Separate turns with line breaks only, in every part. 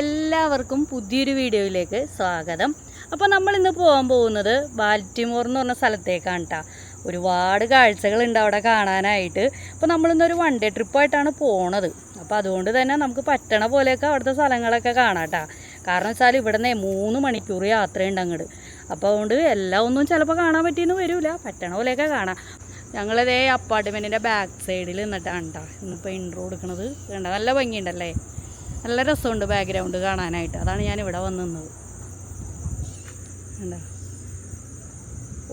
എല്ലാവർക്കും പുതിയൊരു വീഡിയോയിലേക്ക് സ്വാഗതം. അപ്പോൾ നമ്മൾ ഇന്ന് പോകാൻ പോകുന്നത് ബാൽറ്റിമോർ എന്ന് പറഞ്ഞ സ്ഥലത്തേക്കാണ് കേട്ടോ ഒരുപാട് കാഴ്ചകളുണ്ട് അവിടെ കാണാനായിട്ട്. അപ്പോൾ നമ്മളിന്നൊരു വൺ ഡേ ട്രിപ്പായിട്ടാണ് പോണത്. അപ്പോൾ അതുകൊണ്ട് തന്നെ നമുക്ക് പറ്റണ പോലെയൊക്കെ അവിടുത്തെ സ്ഥലങ്ങളൊക്കെ കാണാം കേട്ടോ കാരണം വെച്ചാൽ ഇവിടെ നിന്ന് മൂന്ന് മണിക്കൂർ യാത്രയുണ്ട് അങ്ങോട്ട് അപ്പോൾ അതുകൊണ്ട് എല്ലാം ഒന്നും ചിലപ്പോൾ കാണാൻ പറ്റിയെന്ന് വരില്ല പറ്റണ പോലെയൊക്കെ കാണാം. ഞങ്ങളിതേ അപ്പാർട്ട്മെന്റിന്റെ ബാക്ക് സൈഡിൽ നിന്നിട്ടാണ് കേട്ടോ ഇന്നിപ്പോൾ ഇൻട്രോ കൊടുക്കണത്. കണ്ട? നല്ല ഭംഗിയുണ്ടല്ലേ? നല്ല രസമുണ്ട് ബാക്ക്ഗ്രൗണ്ട് കാണാനായിട്ട്. അതാണ് ഞാൻ ഇവിടെ വന്ന് നിന്നത്?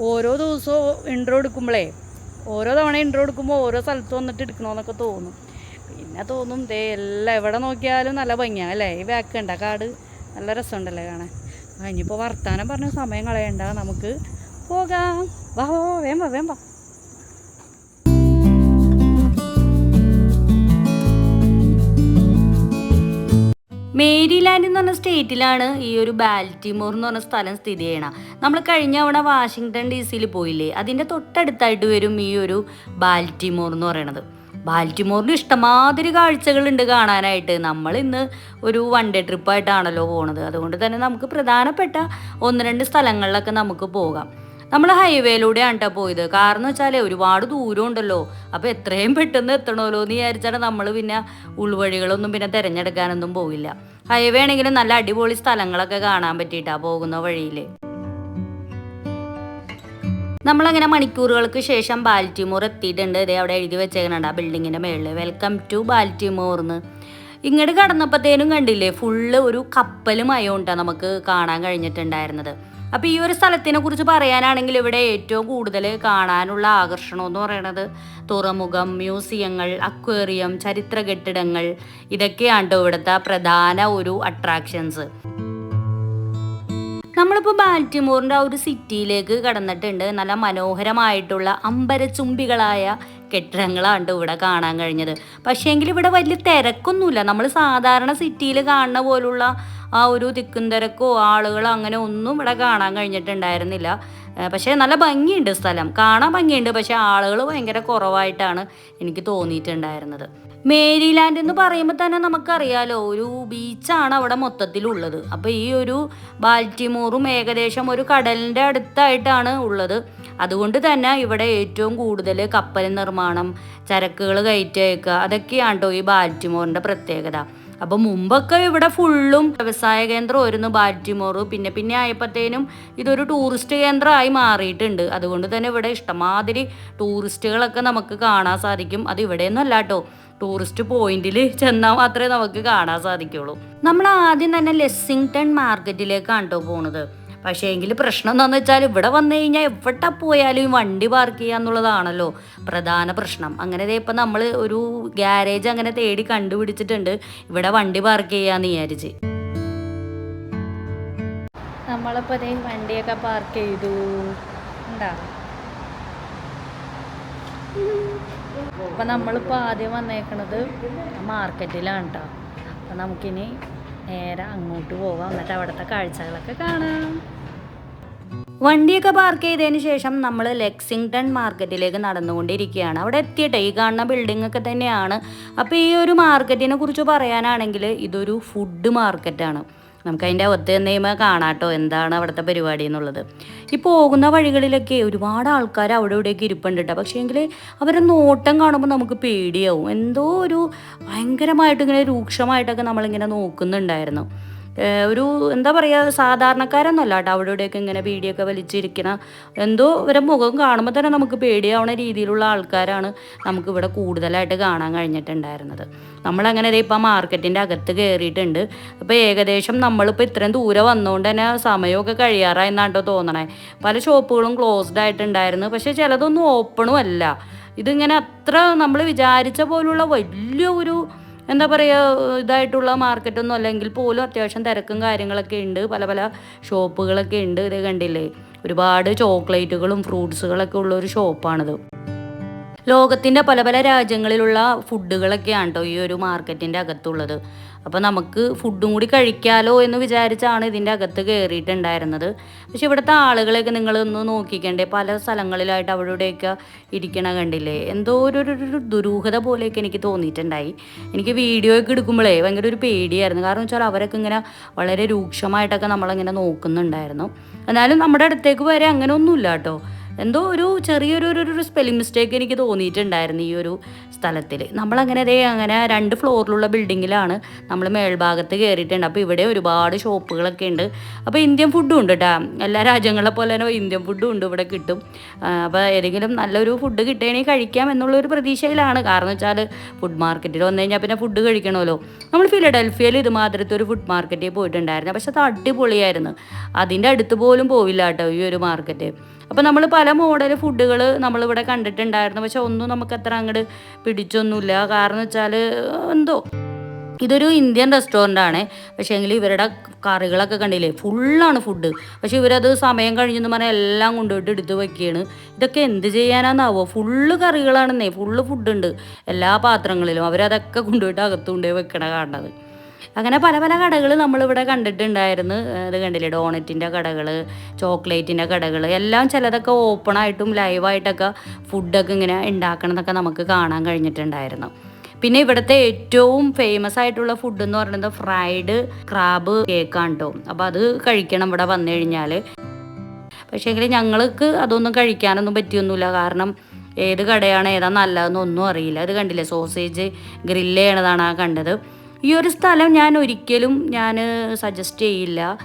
ഓരോ ദിവസവും ഇൻട്രോ എടുക്കുമ്പോഴേ ഓരോ തവണ ഇൻട്രോ എടുക്കുമ്പോൾ ഓരോ സ്ഥലത്ത് വന്നിട്ട് എടുക്കണമെന്നൊക്കെ തോന്നും. പിന്നെ തോന്നും ദേ എല്ലാം എവിടെ നോക്കിയാലും നല്ല ഭംഗിയാണ് അല്ലേ? ഈ ബാക്ക് കണ്ട കാട് നല്ല രസമുണ്ടല്ലേ കാണാൻ. ഇനിയിപ്പോൾ വർത്താനം പറഞ്ഞ സമയം കളയണ്ട. നമുക്ക് പോകാം. വാ വാ വാ, വേം വാ വേം. മേരിലാൻഡ് എന്ന് പറഞ്ഞ സ്റ്റേറ്റിലാണ് ഈ ഒരു ബാൽറ്റിമോർ എന്ന് പറഞ്ഞ സ്ഥലം സ്ഥിതി ചെയ്യണം. നമ്മൾ കഴിഞ്ഞ തവണ വാഷിങ്ടൺ ഡി സിയിൽ പോയില്ലേ? അതിന്റെ തൊട്ടടുത്തായിട്ട് വരും ഈ ഒരു ബാൽറ്റിമോർ എന്ന് പറയണത്. ബാൽറ്റിമോറിൽ ഇഷ്ടമാതിരി കാഴ്ചകളുണ്ട് കാണാനായിട്ട്. നമ്മൾ ഇന്ന് ഒരു വൺ ഡേ ട്രിപ്പായിട്ടാണല്ലോ പോണത്. അതുകൊണ്ട് തന്നെ നമുക്ക് പ്രധാനപ്പെട്ട ഒന്ന് രണ്ട് സ്ഥലങ്ങളിലൊക്കെ നമുക്ക് പോകാം. നമ്മൾ ഹൈവേയിലൂടെയാണ് കേട്ടോ പോയത്. കാരണം വെച്ചാൽ ഒരുപാട് ദൂരം ഉണ്ടല്ലോ അപ്പോൾ എത്രയും പെട്ടെന്ന് എത്തണമല്ലോ എന്ന് വിചാരിച്ചാണ് നമ്മൾ പിന്നെ ഉൾവഴികളൊന്നും പിന്നെ തിരഞ്ഞെടുക്കാനൊന്നും പോയില്ല. ഹൈവേ ആണെങ്കിലും നല്ല അടിപൊളി സ്ഥലങ്ങളൊക്കെ കാണാൻ പറ്റിയിട്ടാ പോകുന്ന വഴിയിൽ നമ്മളങ്ങനെ മണിക്കൂറുകൾക്ക് ശേഷം ബാൽറ്റിമോർ എത്തിയിട്ടുണ്ട്. ഇതേ അവിടെ എഴുതി വെച്ചേക്കണുണ്ട് ആ ബിൽഡിങ്ങിന്റെ മേളിൽ വെൽക്കം ടു ബാൽറ്റിമോർ എന്ന് ഇങ്ങോട്ട് കടന്നപ്പോഴത്തേനും കണ്ടില്ലേ ഫുള്ള് ഒരു കപ്പലും അയോണ്ടാണ് നമുക്ക് കാണാൻ കഴിഞ്ഞിട്ടുണ്ടായിരുന്നത്. അപ്പോൾ ഈ ഒരു സ്ഥലത്തിനെ കുറിച്ച് പറയാനാണെങ്കിൽ ഇവിടെ ഏറ്റവും കൂടുതൽ കാണാനുള്ള ആകർഷണം എന്ന് പറയുന്നത് തുറമുഖം മ്യൂസിയങ്ങൾ അക്വേറിയം ചരിത്ര കെട്ടിടങ്ങൾ ഇതൊക്കെയാണ് ഇവിടുത്തെ പ്രധാന ഒരു അട്രാക്ഷൻസ് നമ്മളിപ്പോൾ ബാൽറ്റിമോറിന്റെ ആ ഒരു സിറ്റിയിലേക്ക് കടന്നിട്ടുണ്ട്. നല്ല മനോഹരമായിട്ടുള്ള അമ്പരച്ചുംബികളായ കെട്ടിടങ്ങളാണ് ട്ടോ ഇവിടെ കാണാൻ കഴിഞ്ഞത്. പക്ഷേങ്കിൽ ഇവിടെ വലിയ തിരക്കൊന്നുമില്ല. നമ്മൾ സാധാരണ സിറ്റിയിൽ കാണുന്ന പോലുള്ള ആ ഒരു തിക്കും തിരക്കോ ആളുകളോ അങ്ങനെ ഒന്നും ഇവിടെ കാണാൻ കഴിഞ്ഞിട്ടുണ്ടായിരുന്നില്ല. പക്ഷേ നല്ല ഭംഗിയുണ്ട് സ്ഥലം. കാണാൻ ഭംഗിയുണ്ട് പക്ഷേ ആളുകൾ ഭയങ്കര കുറവായിട്ടാണ് എനിക്ക് തോന്നിയിട്ടുണ്ടായിരുന്നത്. മേരിലാൻഡ് എന്ന് പറയുമ്പോൾ തന്നെ നമുക്കറിയാലോ ഒരു ബീച്ചാണ് അവിടെ മൊത്തത്തിലുള്ളത്. അപ്പോൾ ഈ ഒരു ബാൽറ്റിമോറും ഏകദേശം ഒരു കടലിന്റെ അടുത്തായിട്ടാണ് ഉള്ളത്. അതുകൊണ്ട് തന്നെ ഇവിടെ ഏറ്റവും കൂടുതൽ കപ്പൽ നിർമ്മാണം ചരക്കുകൾ കയറ്റി അയക്കുക അതൊക്കെയാണ് കേട്ടോ ഈ ബാൽറ്റിമോറിന്റെ പ്രത്യേകത. അപ്പോൾ മുമ്പൊക്കെ ഇവിടെ ഫുള്ളും വ്യവസായ കേന്ദ്രമായിരുന്നു ബാറ്റിമോറ്. പിന്നെ പിന്നെ ആയപ്പോഴത്തേനും ഇതൊരു ടൂറിസ്റ്റ് കേന്ദ്രമായി മാറിയിട്ടുണ്ട്. അതുകൊണ്ട് തന്നെ ഇവിടെ ഇഷ്ടമാതിരി ടൂറിസ്റ്റുകളൊക്കെ നമുക്ക് കാണാൻ സാധിക്കും. അത് ഇവിടെയൊന്നും അല്ല കേട്ടോ. ടൂറിസ്റ്റ് പോയിന്റിൽ ചെന്നാൽ മാത്രമേ നമുക്ക് കാണാൻ സാധിക്കുള്ളൂ. നമ്മൾ ആദ്യം തന്നെ ലെസ്സിങ്ടൺ മാർക്കറ്റിലേക്കാണ് കേട്ടോ പോണത്. പക്ഷേ എങ്കിൽ പ്രശ്നം എന്താണെന്ന് വെച്ചാൽ ഇവിടെ വന്നു കഴിഞ്ഞാൽ എവിടെ പോയാലും ഈ വണ്ടി പാർക്ക് ചെയ്യുക എന്നുള്ളതാണല്ലോ പ്രധാന പ്രശ്നം. അങ്ങനെ ഇപ്പം നമ്മൾ ഒരു ഗ്യാരേജ് അങ്ങനെ തേടി കണ്ടുപിടിച്ചിട്ടുണ്ട്. ഇവിടെ വണ്ടി പാർക്ക് ചെയ്യാന്ന് വിചാരിച്ച്. നമ്മളിപ്പോൾ അതേ വണ്ടിയൊക്കെ പാർക്ക് ചെയ്തു. ഉണ്ടാ? അപ്പം നമ്മളിപ്പോൾ ആദ്യം വന്നേക്കണത് മാർക്കറ്റിലാണ് കേട്ടോ അപ്പം നമുക്കിനി നേരെ അങ്ങോട്ട് പോവാം. എന്നിട്ട് അവിടുത്തെ കാഴ്ചകളൊക്കെ കാണാം. വണ്ടിയൊക്കെ പാർക്ക് ചെയ്തതിന് ശേഷം നമ്മൾ ലെക്സിങ്ടൺ മാർക്കറ്റിലേക്ക് നടന്നുകൊണ്ടിരിക്കുകയാണ്. അവിടെ എത്തിയിട്ടെ ഈ കാണുന്ന ബിൽഡിംഗ് ഒക്കെ തന്നെയാണ്. അപ്പോൾ ഈ ഒരു മാർക്കറ്റിനെ കുറിച്ച് പറയാനാണെങ്കിൽ ഇതൊരു ഫുഡ് മാർക്കറ്റാണ് നമുക്ക് അതിന്റെ അകത്ത് തന്നെ കാണാട്ടോ എന്താണ് അവിടുത്തെ പരിപാടി എന്നുള്ളത്. ഈ പോകുന്ന വഴികളിലൊക്കെ ഒരുപാട് ആൾക്കാർ അവിടെ ഇവിടെയൊക്കെ ഇരിപ്പുണ്ട് കേട്ടോ. പക്ഷേ എങ്കിൽ അവരെ നോട്ടം കാണുമ്പോൾ നമുക്ക് പേടിയാവും. എന്തോ ഒരു ഭയങ്കരമായിട്ട് ഇങ്ങനെ രൂക്ഷമായിട്ടൊക്കെ നമ്മളിങ്ങനെ നോക്കുന്നുണ്ടായിരുന്നു. ഒരു എന്താ പറയുക സാധാരണക്കാരൊന്നുമല്ല കേട്ടോ അവിടെ ഇവിടെയൊക്കെ ഇങ്ങനെ പീടിയൊക്കെ വലിച്ചിരിക്കണ. എന്തോ ഇവരെ മുഖം കാണുമ്പോൾ തന്നെ നമുക്ക് പേടിയാവുന്ന രീതിയിലുള്ള ആൾക്കാരാണ് നമുക്കിവിടെ കൂടുതലായിട്ട് കാണാൻ കഴിഞ്ഞിട്ടുണ്ടായിരുന്നത്. നമ്മളങ്ങനെ ഇതേ ഇപ്പം മാർക്കറ്റിന്റെ അകത്ത് കയറിയിട്ടുണ്ട്. അപ്പോൾ ഏകദേശം നമ്മളിപ്പോൾ ഇത്രയും ദൂരെ വന്നുകൊണ്ട് തന്നെ സമയമൊക്കെ കഴിയാറായെന്നാട്ടോ തോന്നണേ. പല ഷോപ്പുകളും ക്ലോസ്ഡ് ആയിട്ടുണ്ടായിരുന്നു. പക്ഷേ ചിലതൊന്നും ഓപ്പണും അല്ല. ഇതിങ്ങനെ അത്ര നമ്മൾ വിചാരിച്ച പോലുള്ള വലിയ ഒരു എന്താ പറയുക ഇതായിട്ടുള്ള മാർക്കറ്റൊന്നും അല്ലെങ്കിൽ പോലും അത്യാവശ്യം തിരക്കും കാര്യങ്ങളൊക്കെ ഉണ്ട്. പല പല ഷോപ്പുകളൊക്കെ ഉണ്ട്. ഇത് കണ്ടില്ലേ? ഒരുപാട് ചോക്ലേറ്റുകളും ഫ്രൂട്ട്സുകളൊക്കെ ഉള്ള ഒരു ഷോപ്പാണിത്. ലോകത്തിന്റെ പല പല രാജ്യങ്ങളിലുള്ള ഫുഡുകളൊക്കെയാണ് കേട്ടോ ഈ ഒരു മാർക്കറ്റിന്റെ അകത്തുള്ളത്. അപ്പോൾ നമുക്ക് ഫുഡും കൂടി കഴിക്കാലോ എന്ന് വിചാരിച്ചാണ് ഇതിന്റെ അകത്ത് കയറിയിട്ടുണ്ടായിരുന്നത് പക്ഷെ ഇവിടുത്തെ ആളുകളെയൊക്കെ നിങ്ങളൊന്ന് നോക്കിക്കണ്ടേ? പല സ്ഥലങ്ങളിലായിട്ട് അവിടെയൊക്കെ ഇരിക്കണ കണ്ടില്ലേ? എന്തോ ഒരു- ഒരു ദുരൂഹത പോലെയൊക്കെ എനിക്ക് തോന്നിയിട്ടുണ്ടായി. എനിക്ക് വീഡിയോ ഒക്കെ എടുക്കുമ്പോഴേ ഭയങ്കര ഒരു പേടിയായിരുന്നു. കാരണം വെച്ചാൽ അവരൊക്കെ ഇങ്ങനെ വളരെ രൂക്ഷമായിട്ടൊക്കെ നമ്മളിങ്ങനെ നോക്കുന്നുണ്ടായിരുന്നു. എന്നാലും നമ്മുടെ അടുത്തേക്ക് വരെ അങ്ങനെ ഒന്നുമില്ല കേട്ടോ. എന്തോ ഒരു ചെറിയൊരു ഒരു സ്പെല്ലിംഗ് മിസ്റ്റേക്ക് എനിക്ക് തോന്നിയിട്ടുണ്ടായിരുന്നു ഈ ഒരു സ്ഥലത്തിൽ നമ്മളങ്ങനെ അതേ അങ്ങനെ രണ്ട് ഫ്ലോറിലുള്ള ബിൽഡിങ്ങിലാണ് നമ്മൾ മേൽഭാഗത്ത് കയറിയിട്ടുണ്ട് അപ്പോൾ ഇവിടെ ഒരുപാട് ഷോപ്പുകളൊക്കെ ഉണ്ട്. അപ്പോൾ ഇന്ത്യൻ ഫുഡും ഉണ്ട് കേട്ടോ എല്ലാ രാജ്യങ്ങളെ പോലെ തന്നെ ഇന്ത്യൻ ഫുഡും ഉണ്ട് ഇവിടെ കിട്ടും. അപ്പോൾ ഏതെങ്കിലും നല്ലൊരു ഫുഡ് കിട്ടുകയാണെങ്കിൽ കഴിക്കാം എന്നുള്ളൊരു പ്രതീക്ഷയിലാണ്. കാരണം വെച്ചാൽ ഫുഡ് മാർക്കറ്റിൽ വന്നു കഴിഞ്ഞാൽ പിന്നെ ഫുഡ് കഴിക്കണമല്ലോ. നമ്മൾ ഫിലഡൽഫിയയിൽ ഇതുമാതിരത്തെ ഒരു ഫുഡ് മാർക്കറ്റിൽ പോയിട്ടുണ്ടായിരുന്നു. പക്ഷെ അത് അടിപൊളിയായിരുന്നു. അതിന്റെ അടുത്ത് പോലും പോവില്ല കേട്ടോ ഈ ഒരു മാർക്കറ്റ് അപ്പോൾ നമ്മൾ പല മോഡൽ ഫുഡുകൾ നമ്മളിവിടെ കണ്ടിട്ടുണ്ടായിരുന്നു. പക്ഷെ ഒന്നും നമുക്ക് അത്ര അങ്ങോട്ട് പിടിച്ചൊന്നുമില്ല. കാരണം വെച്ചാൽ എന്തോ. ഇതൊരു ഇന്ത്യൻ റെസ്റ്റോറന്റ് ആണ്. പക്ഷേ എങ്കിൽ ഇവരുടെ കറികളൊക്കെ കണ്ടില്ലേ? ഫുള്ളാണ് ഫുഡ് പക്ഷേ ഇവരത് സമയം കഴിഞ്ഞെന്ന് പറഞ്ഞാൽ എല്ലാം കൊണ്ടുപോയിട്ട് എടുത്ത് വെക്കുകയാണ് ഇതൊക്കെ എന്ത് ചെയ്യാനാന്നാവോ? ഫുള്ള് കറികളാണെന്നേ. ഫുള്ള് ഫുഡുണ്ട് എല്ലാ പാത്രങ്ങളിലും. അവരതൊക്കെ കൊണ്ടുപോയിട്ട് അകത്തുകൊണ്ടുപോയി വെക്കണ കാണുന്നത് അങ്ങനെ പല പല കടകൾ നമ്മളിവിടെ കണ്ടിട്ടുണ്ടായിരുന്നു. അത് കണ്ടില്ലേ? ഡോണറ്റിന്റെ കടകൾ ചോക്ലേറ്റിന്റെ കടകൾ എല്ലാം ചിലതൊക്കെ ഓപ്പണായിട്ടും ലൈവായിട്ടൊക്കെ ഫുഡൊക്കെ ഇങ്ങനെ ഉണ്ടാക്കണതൊക്കെ നമുക്ക് കാണാൻ കഴിഞ്ഞിട്ടുണ്ടായിരുന്നു. പിന്നെ ഇവിടുത്തെ ഏറ്റവും ഫേമസ് ആയിട്ടുള്ള ഫുഡ് എന്ന് പറയുന്നത് ഫ്രൈഡ് ക്രാബ് കേക്കാണ് കേട്ടോ അപ്പോൾ അത് കഴിക്കണം ഇവിടെ വന്നു കഴിഞ്ഞാൽ പക്ഷേ എങ്കിൽ ഞങ്ങൾക്ക് അതൊന്നും കഴിക്കാനൊന്നും പറ്റിയൊന്നുമില്ല. കാരണം ഏത് കടയാണ് ഏതാ നല്ലതെന്നൊന്നും അറിയില്ല. അത് കണ്ടില്ലേ? സോസേജ് ഗ്രില്ല് ചെയ്യണതാണ് ആ കണ്ടത്. ഈ ഒരു സ്ഥലം ഞാൻ ഒരിക്കലും ഞാൻ സജസ്റ്റ് ചെയ്യില്ല.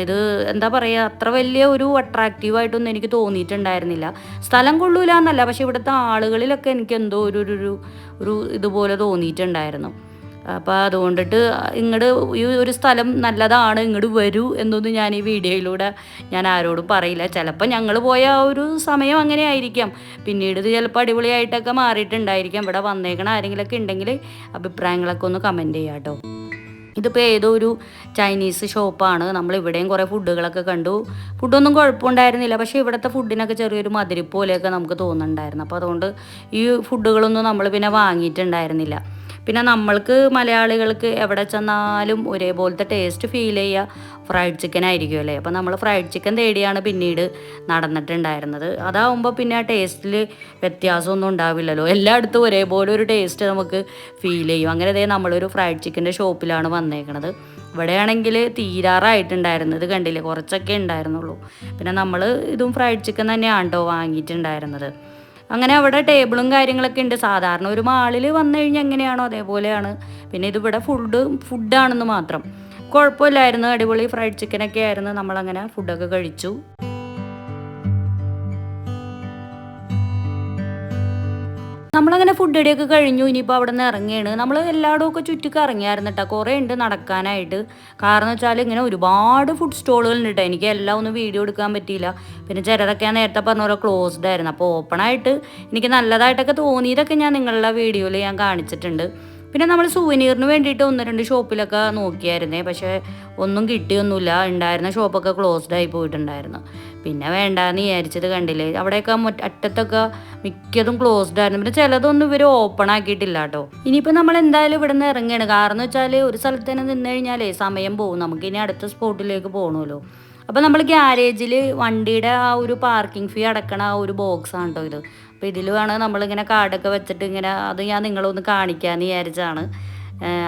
ഇത് എന്താ പറയുക അത്ര വലിയ ഒരു അട്രാക്റ്റീവായിട്ടൊന്നും എനിക്ക് തോന്നിയിട്ടുണ്ടായിരുന്നില്ല. സ്ഥലം കൊള്ളൂല എന്നല്ല പക്ഷെ ഇവിടുത്തെ ആളുകളിലൊക്കെ എനിക്ക് എന്തോ ഒരു ഒരു ഒരു- ഇതുപോലെ തോന്നിയിട്ടുണ്ടായിരുന്നു. അപ്പോൾ അതുകൊണ്ടിട്ട് ഇങ്ങോട്ട് ഈ ഒരു സ്ഥലം നല്ലതാണ് ഇങ്ങോട്ട് വരൂ എന്നൊന്നും ഞാൻ ഈ വീഡിയോയിലൂടെ ഞാൻ ആരോടും പറയില്ല. ചിലപ്പോൾ ഞങ്ങൾ പോയ ആ ഒരു സമയം അങ്ങനെ ആയിരിക്കാം. പിന്നീട് ഇത് ചിലപ്പോൾ അടിപൊളിയായിട്ടൊക്കെ മാറിയിട്ടുണ്ടായിരിക്കാം. ഇവിടെ വന്നേക്കണ ആരെങ്കിലൊക്കെ ഉണ്ടെങ്കിൽ അഭിപ്രായങ്ങളൊക്കെ ഒന്ന് കമന്റ് ചെയ്യാം കേട്ടോ ഇതിപ്പോൾ ഏതോ ഒരു ചൈനീസ് ഷോപ്പാണ്. നമ്മൾ ഇവിടെയും കുറേ ഫുഡുകളൊക്കെ കണ്ടു. ഫുഡൊന്നും കുഴപ്പമുണ്ടായിരുന്നില്ല പക്ഷേ ഇവിടുത്തെ ഫുഡിനൊക്കെ ചെറിയൊരു മതിരിപ്പോലെയൊക്കെ പോലെയൊക്കെ നമുക്ക് തോന്നുന്നുണ്ടായിരുന്നു. അപ്പോൾ അതുകൊണ്ട് ഈ ഫുഡുകളൊന്നും നമ്മൾ പിന്നെ വാങ്ങിയിട്ടുണ്ടായിരുന്നില്ല. പിന്നെ നമ്മൾക്ക് മലയാളികൾക്ക് എവിടെ ചെന്നാലും ഒരേപോലത്തെ ടേസ്റ്റ് ഫീൽ ചെയ്യുക. ഫ്രൈഡ് ചിക്കൻ ആയിരിക്കും അല്ലേ? അപ്പോൾ നമ്മൾ ഫ്രൈഡ് ചിക്കൻ തേടിയാണ് പിന്നീട് നടന്നിട്ടുണ്ടായിരുന്നത്. അതാവുമ്പോൾ പിന്നെ ആ ടേസ്റ്റിൽ വ്യത്യാസമൊന്നും ഉണ്ടാവില്ലല്ലോ. എല്ലായിടത്തും ഒരേപോലെ ഒരു ടേസ്റ്റ് നമുക്ക് ഫീൽ ചെയ്യും. അങ്ങനെ ദേ നമ്മളൊരു ഫ്രൈഡ് ചിക്കന്റെ ഷോപ്പിലാണ് വന്നേക്കണത്. ഇവിടെയാണെങ്കിൽ തീരാറായിട്ടുണ്ടായിരുന്നത് കണ്ടില്ലേ? കുറച്ചൊക്കെ ഉണ്ടായിരുന്നുള്ളൂ. പിന്നെ നമ്മൾ ഇതും ഫ്രൈഡ് ചിക്കൻ തന്നെയാണ് കേട്ടോ വാങ്ങിയിട്ടുണ്ടായിരുന്നത്. അങ്ങനെ അവിടെ ടേബിളും കാര്യങ്ങളൊക്കെ ഉണ്ട്. സാധാരണ ഒരു മാളിൽ വന്നു കഴിഞ്ഞാൽ എങ്ങനെയാണോ അതേപോലെയാണ്. പിന്നെ ഇതിവിടെ ഫുഡ് ഫുഡാണെന്ന് മാത്രം. കുഴപ്പമില്ലായിരുന്നു. അടിപൊളി ഫ്രൈഡ് ചിക്കനൊക്കെ ആയിരുന്നു. നമ്മളങ്ങനെ ഫുഡൊക്കെ കഴിച്ചു. നമ്മളങ്ങനെ ഫുഡ് അടിയൊക്കെ കഴിഞ്ഞു ഇനിയിപ്പോൾ അവിടെ നിന്ന് ഇറങ്ങിയാണ് നമ്മൾ എല്ലായിടും ഒക്കെ ചുറ്റിക്ക് ഇറങ്ങിയായിരുന്നു കേട്ടോ കുറേ ഉണ്ട് നടക്കാനായിട്ട്. കാരണം വെച്ചാൽ ഇങ്ങനെ ഒരുപാട് ഫുഡ് സ്റ്റോളുകൾ ഉണ്ട് കേട്ടോ എനിക്ക് എല്ലാം ഒന്നും വീഡിയോ എടുക്കാൻ പറ്റിയില്ല. പിന്നെ ചിലതൊക്കെ ഞാൻ നേരത്തെ പറഞ്ഞ പോലെ ക്ലോസ്ഡ് ആയിരുന്നു. അപ്പോൾ ഓപ്പൺ ആയിട്ട് എനിക്ക് നല്ലതായിട്ടൊക്കെ തോന്നിയതൊക്കെ ഞാൻ നിങ്ങളുടെ വീഡിയോയിൽ ഞാൻ കാണിച്ചിട്ടുണ്ട്. പിന്നെ നമ്മൾ സുവനീറിന് വേണ്ടിയിട്ട് ഒന്ന് രണ്ട് ഷോപ്പിലൊക്കെ നോക്കിയായിരുന്നേ. പക്ഷേ ഒന്നും കിട്ടിയൊന്നുമില്ല. ഉണ്ടായിരുന്ന ഷോപ്പൊക്കെ ക്ലോസ്ഡ് ആയി പോയിട്ടുണ്ടായിരുന്നു. പിന്നെ വേണ്ടാന്ന് വിചാരിച്ചത് കണ്ടില്ലേ? അവിടെയൊക്കെ അറ്റത്തൊക്കെ മിക്കതും ക്ലോസ്ഡ് ആയിരുന്നു. പിന്നെ ചിലതൊന്നും ഇവർ ഓപ്പൺ ആക്കിയിട്ടില്ല കേട്ടോ ഇനിയിപ്പോൾ നമ്മൾ എന്തായാലും ഇവിടെ നിന്ന് ഇറങ്ങുകയാണ് കാരണം എന്ന് വെച്ചാൽ ഒരു സ്ഥലത്ത് തന്നെ നിന്ന് കഴിഞ്ഞാലേ സമയം പോകും. നമുക്കിനി അടുത്ത സ്പോട്ടിലേക്ക് പോകണമല്ലോ അപ്പോൾ നമ്മൾ ഗ്യാരേജിൽ വണ്ടിയുടെ ആ ഒരു പാർക്കിംഗ് ഫീ അടക്കണ ആ ഒരു ബോക്സ് ആണ് കേട്ടോ ഇത്. അപ്പോൾ ഇതിൽ വേണം നമ്മളിങ്ങനെ കാർഡൊക്കെ വെച്ചിട്ട് ഇങ്ങനെ അത് ഞാൻ നിങ്ങളൊന്ന് കാണിക്കാമെന്ന് വിചാരിച്ചാണ്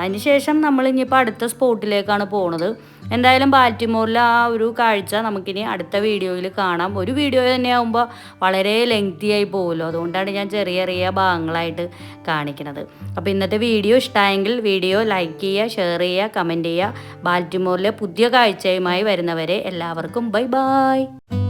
അതിന് ശേഷം നമ്മൾ ഇനിയിപ്പോൾ അടുത്ത സ്പോട്ടിലേക്കാണ് പോണത്. എന്തായാലും ബാൽറ്റിമോറിലെ ആ ഒരു കാഴ്ച നമുക്കിനി അടുത്ത വീഡിയോയിൽ കാണാം. ഒരു വീഡിയോ തന്നെ ആകുമ്പോൾ വളരെ ലെങ്തി ആയി പോകുമല്ലോ. അതുകൊണ്ടാണ് ഞാൻ ചെറിയ ചെറിയ ഭാഗങ്ങളായിട്ട് കാണിക്കുന്നത്. അപ്പോൾ ഇന്നത്തെ വീഡിയോ ഇഷ്ടമായെങ്കിൽ വീഡിയോ ലൈക്ക് ചെയ്യുക ഷെയർ ചെയ്യുക കമന്റ് ചെയ്യുക. ബാൽറ്റിമോറിലെ പുതിയ കാഴ്ചയുമായി വരുന്നവരെ എല്ലാവർക്കും ബൈ ബൈ